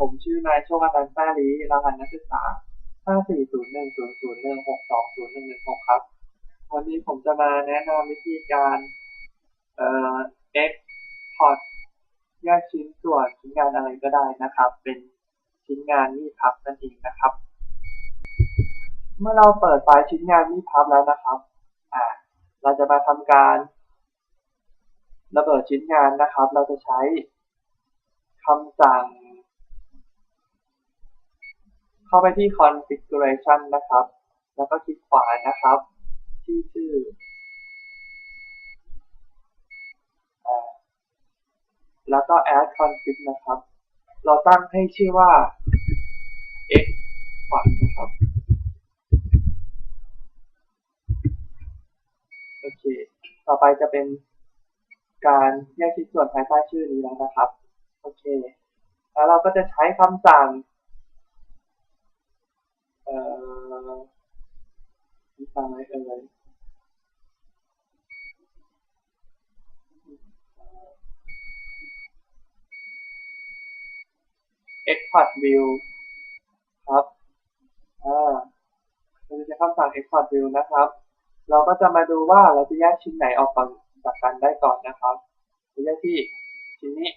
ผมชื่อนายโชคอนันต์ต้ลีรหัสนักศึกษา 540100162011ครับ วันนี้ผมจะมาแนะนำวิธีการเอ่อ export แยกชิ้นส่วนชิ้นงานอะไรก็ได้นะครับ เป็นชิ้นงานมีพับนั่นเองนะครับ เมื่อเราเปิดไฟล์ชิ้นงานมีพับแล้วนะครับ อ่า เราจะมาทำการ ระเบิดชิ้นงานนะครับ เราจะใช้คำสั่ง เข้าไปที่ configuration นะครับ แล้วก็คลิกขวานะครับ ที่ชื่ออ่าแล้วก็ add config นะครับ เราตั้งให้ชื่อว่า x 1นะครับ โอเค ต่อไปจะเป็นการแยกชิ้นส่วนภายใต้ชื่อนี้แล้วนะครับ โอเค แล้วเราก็จะใช้คำสั่ง เอ่อ คำสั่งอะไรเอ่ย export view ครับอ่าเราจะใช้คำสั่ง export view นะครับ เราก็จะมาดูว่าเราจะแยกชิ้นไหนออกจากกันได้ก่อนนะครับจะแยกที่ชิ้นนี้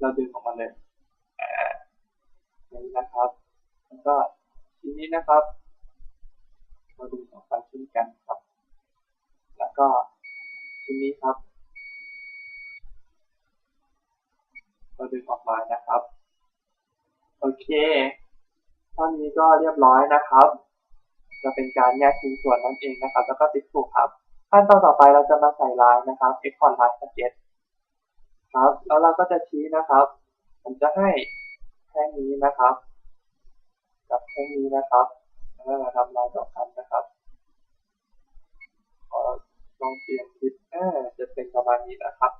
เราดึงออกมาเลยอ่านี้นะครับ แล้วก็ชิ้นนี้นะครับ เราดึงออกไปเช่ นกันครับ แล้วก็ชิ้นนี้ครับ เราดึงออกมานะครับ โอเคเท่านี้ก็เรียบร้อยนะครับ จะเป็นการแยกชิ้นส่วนนั่นเองนะครับ แล้วก็ติ๊กถูกครับ ขั้นตอนต่อไปเราจะมาใส่ลายนะครับ export line sketch ครับ แล้วเราก็จะชี้นะครับ ผมจะให้แท่งนี้นะครับ กับแท่งนี้นะครับแล้วเราทำลายต่อกันนะครับขอลอง เปลี่ยนทิศเออจะเป็นประมาณนี้นะครับ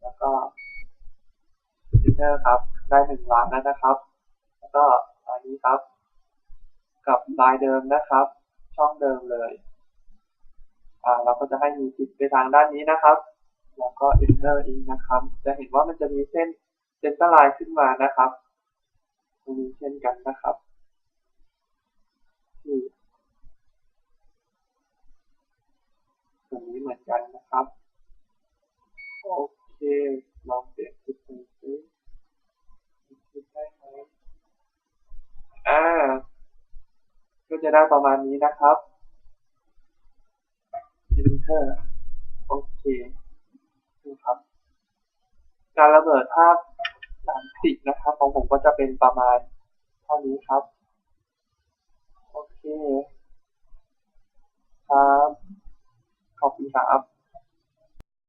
แล้วก็ enter ครับ ได้หนึ่งล้านแล้วนะครับ แล้วก็อันนี้ครับ กับลายเดิมนะครับ ช่องเดิมเลย อ่า เราก็จะให้มีจิตไปทางด้านนี้นะครับ แล้วก็ enter อีกนะครับ จะเห็นว่ามันจะมีเส้นเส้นตลายขึ้นมานะครับตรงนี้เช่นกันนะครับนี่ตรงนี้เหมือน กันนะครับ โอเค ลองเปลี่ยนทิศดูซิทิศได้ไหมอ่า ก็จะได้ประมาณนี้นะครับ enter โอเคดูครับ การระเบิดภาพสามสิบนะครับ ของผมก็จะเป็นประมาณเท่านี้ครับ โอเค ครั